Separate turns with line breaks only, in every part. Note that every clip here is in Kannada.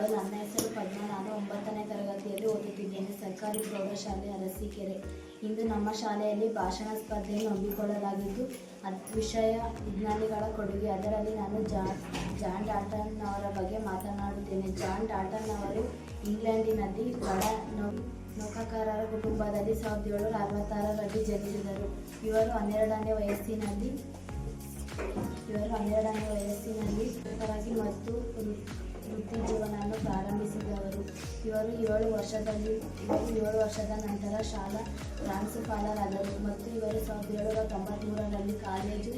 ಧನ್ಯವಾದಗಳು ನನ್ನ ಹೆಸರು ಪದ್ಮ. ನಾನು ಒಂಬತ್ತನೇ ತರಗತಿಯಲ್ಲಿ ಓದುತ್ತಿದ್ದೇನೆ. ಸರ್ಕಾರಿ ಪ್ರೌಢಶಾಲೆ ಅರಸೀಕೆರೆ. ಇಂದು ನಮ್ಮ ಶಾಲೆಯಲ್ಲಿ ಭಾಷಣ ಸ್ಪರ್ಧೆಯನ್ನು ಹಮ್ಮಿಕೊಳ್ಳಲಾಗಿದ್ದು, ಅದು, ವಿಷಯ ವಿಜ್ಞಾನಿಗಳ ಕೊಡುಗೆ. ಅದರಲ್ಲಿ ನಾನು ಜಾನ್ ಜಾನ್ ಡಾಟನ್ ಅವರ ಬಗ್ಗೆ ಮಾತನಾಡುತ್ತೇನೆ. ಜಾನ್ ಡಾಟನ್ ಅವರು ಇಂಗ್ಲೆಂಡಿನಲ್ಲಿ ಬಡ ನೌಕಾಕಾರರ ಕುಟುಂಬದಲ್ಲಿ ಸಾವಿರದ ಏಳ್ನೂರ ಅರವತ್ತಾರರಲ್ಲಿ ಜನಿಸಿದರು. ಇವರು ಹನ್ನೆರಡನೇ ವಯಸ್ಸಿನಲ್ಲಿ, ಇವರು ಹನ್ನೆರಡನೇ ವಯಸ್ಸಿನಲ್ಲಿ ಮತ್ತು ವೃ- ವೃತ್ತಿ ಜೀವನವನ್ನು ಪ್ರಾರಂಭಿಸಿದವರು. ಇವರು ಏಳು ವರ್ಷದಲ್ಲಿ ಇವರು ಏಳು ವರ್ಷದ ನಂತರ ಶಾಲಾ, ಪ್ರಾಂಶುಪಾಲರಾದರು ಮತ್ತು ಇವರು ಸಾವಿರದ ಏಳುನೂರ ತೊಂಬತ್ತ್ಮೂರರಲ್ಲಿ ಕಾಲೇಜು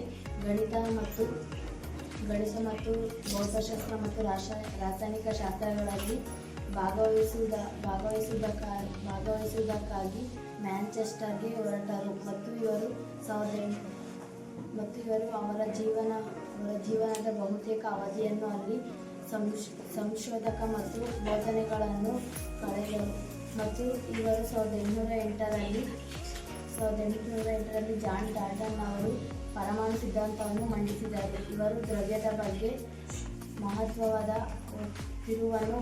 ಗಣಿತ ಮತ್ತು ಗಣಿತ ಮತ್ತು ಭೌತಶಾಸ್ತ್ರ ಮತ್ತು ರಾಸ, ರಾಸಾಯನಿಕ ಶಾಸ್ತ್ರಗಳಲ್ಲಿ ಭಾಗವಹಿಸುವುದ ಭಾಗವಹಿಸುವುದಕ್ಕ ಭಾಗವಹಿಸುವುದಕ್ಕಾಗಿ ಮ್ಯಾಂಚೆಸ್ಟರ್ಗೆ ಹೊರಟರು ಮತ್ತು ಇವರು ಸಾವಿರದ ಎಂಟು, ಮತ್ತು ಇವರು ಅವರ ಜೀವನ, ಅವರ ಜೀವನದ ಬಹುತೇಕ ಅವಧಿಯನ್ನು ಅಲ್ಲಿ ಸಂಶ್ ಸಂಶೋಧಕ ಮತ್ತು ಬೋಧನೆಗಳನ್ನು ಕಳೆದರು. ಮತ್ತು ಇವರು ಸಾವಿರದ ಎಂಟುನೂರ ಎಂಟರಲ್ಲಿ, ಸಾವಿರದ ಎಂಟುನೂರ ಎಂಟರಲ್ಲಿ ಜಾನ್ ಡಾಲ್ಟನ್ ಅವರು ಪರಮಾಣು ಸಿದ್ಧಾಂತವನ್ನು ಮಂಡಿಸಿದ್ದಾರೆ. ಇವರು ದ್ರವ್ಯದ ಬಗ್ಗೆ ಮಹತ್ವವಾದ ತಿರುವನ್ನು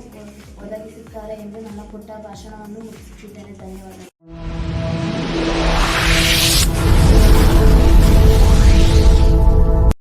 ಒದಗಿಸುತ್ತಾರೆ ಎಂದು ನನ್ನ ಪುಟ್ಟ ಭಾಷಣವನ್ನು ಮುಗಿಸುತ್ತಿದ್ದೇನೆ. ಧನ್ಯವಾದಗಳು.